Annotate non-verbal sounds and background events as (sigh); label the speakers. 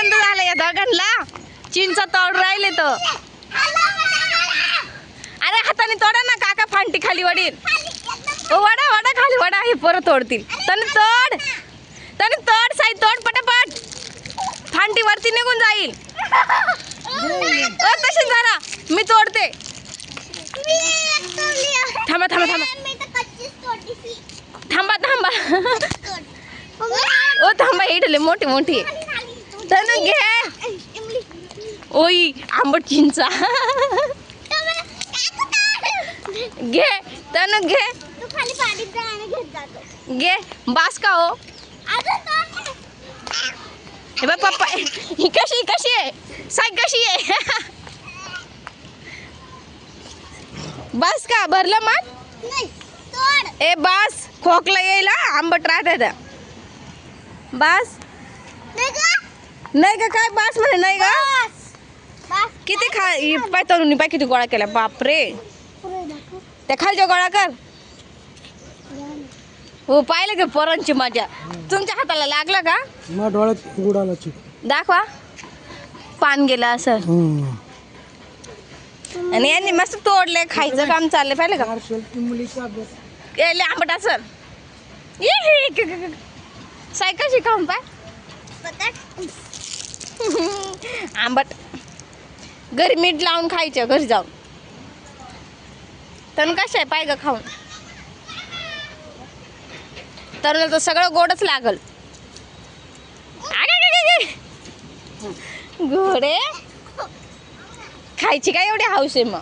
Speaker 1: आनंद झाला या दोघांना चिंचा तोड राहिले तर अरे हाताने तोडा ना काका फांटी खाली वडील. ओ वडा वडा खाली वडा हे परत तोडतील. तने तोड. तने तोड साई तोड पटापट. फांटी वरती निघून जाईल. ओ तशी जरा मी तोडते. थांबा थांबा थांबा. थांबा थांबा. ओ थांबा इडले मोठी मोठी. तनु घे. ओई आंबट चिंचा. घे तनु घे. घे बास का हो? हे बा पप्पा ही कशी कशी आहे? साई कशी आहे? बस का? भरलं मग? ए बस खोकला येईल आंबट राहते बस. नाही का? काय बस म्हणे नाही का? किती खा ही पाय तरुणी पाय किती गोळा केला बापरे. त्या खालच्या गोळा कर. हो पाहिलं का पोरांची मजा? तुमच्या हाताला लागलं का?
Speaker 2: डोळ्यात उडाला
Speaker 1: दाखवा. पान गेलं असं. आणि यांनी मस्त तोडले खायचं काम चाललंय पाहिलं का? यायले आंबट असं. ये क- क- क- सायकल शिकावून पाय. (laughs) आंबट. घरी मीठ लावून खायचं घरी जाऊन. तर कसं आहे पाय ग खाऊन? तर तर सगळं गोडच लागल. घोडे. खायची काय एवढी हौस आहे मग?